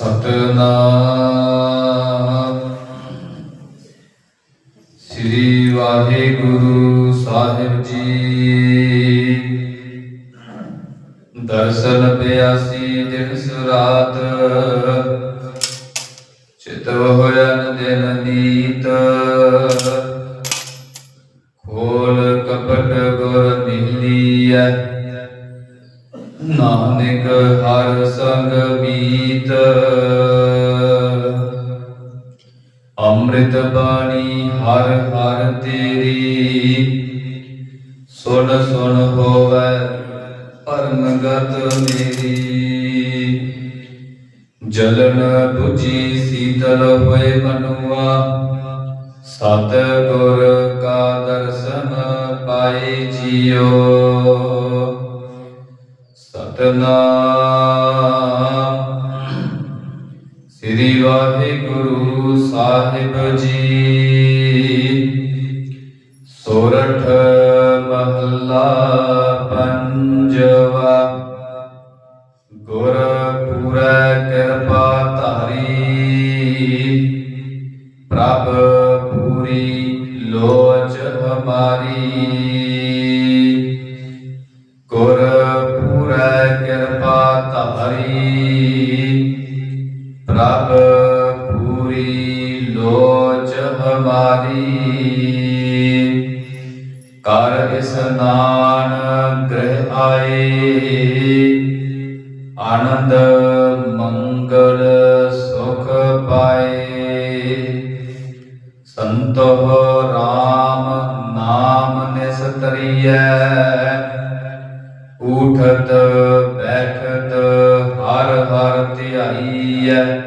ਸਤਨਾਮ। ਸ੍ਰੀ ਵਾਹਿਗੁਰੂ ਸਾਹਿਬ ਜੀ। ਦਰਸ਼ਨ ਪਿਆਸੀ ਦਿਨ ਸੁਰਾਤ। ਚਿਤਵ ਹੋਇਆ ਨਾਨਕ ਹਰ ਸੰਗ ਮੀਤ। ਅੰਮ੍ਰਿਤ ਬਾਣੀ ਹਰ ਹਰ ਤੇਰੀ। ਸੁਣ ਸੁਣ ਹੋਵੇ ਪਰਮਗਤ ਮੇਰੀ। ਜਲਨ 부ਜੀ ਸੀਤਲ ਹੋਏ ਮਨੁਆ। ਸਤ ਗੁਰ ਕਾ ਦਰਸ਼ਨ ਪਾਏ ਜੀਓ। ਸਤਨਾਮ। ਸ੍ਰੀ ਵਾਹਿਗੁਰੂ ਸਾਹਿਬ ਜੀ। ਸੋਰਠ ਮਹੱਲਾ ਪੰਜਵਾ। ਗੁਰ ਪੂਰੈ ਕਿਰਪਾ ਧਾਰੀ। ਪ੍ਰਭ ਪੂਰੀ ਲੋਚ ਹਮਾਰੀ ਪੂਰੀ ਲੋਚ ਹਮਾਰੀ। ਕਰ ਇਸਨਾਨ ਗ੍ਰਹਿ ਆਏ। ਆਨੰਦ ਮੰਗਲ ਸੁਖ ਪਾਏ। ਸੰਤੋ ਰਾਮ ਨਾਮ ਨਿਸਤਰੀਐ ਉਠਤ ਬੈਠਤ ਹਰ ਹਰ ਧਿਆਈਐ।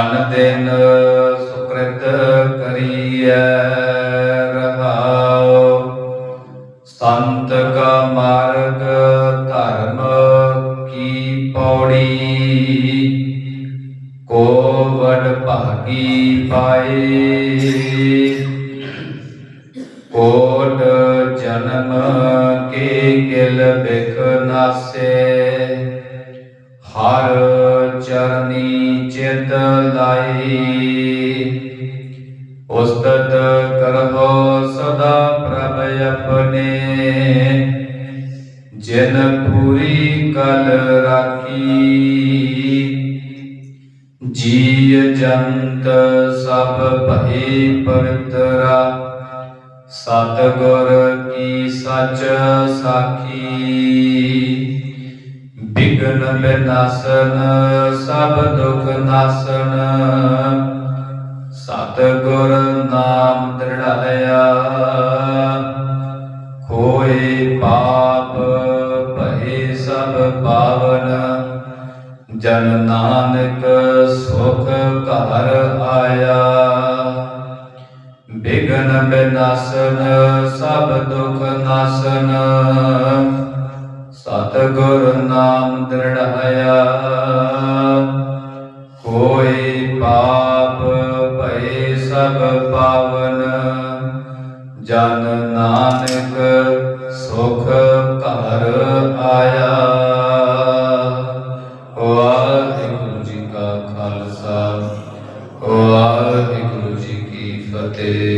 ਅਨ ਦਿਨ ਸੁਕ੍ਰਿਤ ਕਰੀਐ ਰਹਾਉ। ਸੰਤ ਕਾ ਮਾਰਗ ਧਰਮ ਕੀ ਪੌੜੀ? ਕੋ ਵਡ ਭਾਗੀ ਪਾਏ? ਕੋਟ ਜਨਮ ਕੇ ਗਿਲ ਬਿਖ ਨਾਸੇ? ਹਰ ਚਰਨੀ ਚਿਤ ਲਾਈ ਉਸਤਤ ਕਰਹੁ ਸਦਾ ਪ੍ਰਭ ਆਪਣੇ। ਜਿਨ ਪੂਰੀ ਕਲ ਰਾਖੀ। ਜੀ ਜੰਤ ਸਭ ਭਏ ਪਵਿੱਤਰਾ। ਸਤ ਕੀ ਸੱਚ ਸਾਖੀ। ਬਿਗਨ ਬਿਨਾਸਨ ਸਭ ਦੁਖ ਨਾਸਨ। ਸਤ ਗੁਰ ਨਾਮ ਦ੍ਰਿੜਾਇਆ ਹੋਏ ਪਾਪ ਭਏ ਸਭ ਪਾਵਨ। ਜਨ ਨਾਨਕ ਸੁਖ ਘਰ ਆਇਆ। ਬਿਗਨ ਬਿਨਾਸਨ ਸਭ ਦੁਖ ਨਾਸਨ। ਸਤਗੁਰ ਨਾਮ ਦ੍ਰਿੜਾਇਆ ਕੋਈ ਪਾਪ ਭਏ ਸਭ ਪਾਵਨ। ਜਨ ਨਾਨਕ ਸੁਖ ਘਰ ਆਇਆ। ਵਾਹਿਗੁਰੂ ਜੀ ਕਾ ਖਾਲਸਾ, ਵਾਹਿਗੁਰੂ ਜੀ ਕੀ ਫਤਿਹ।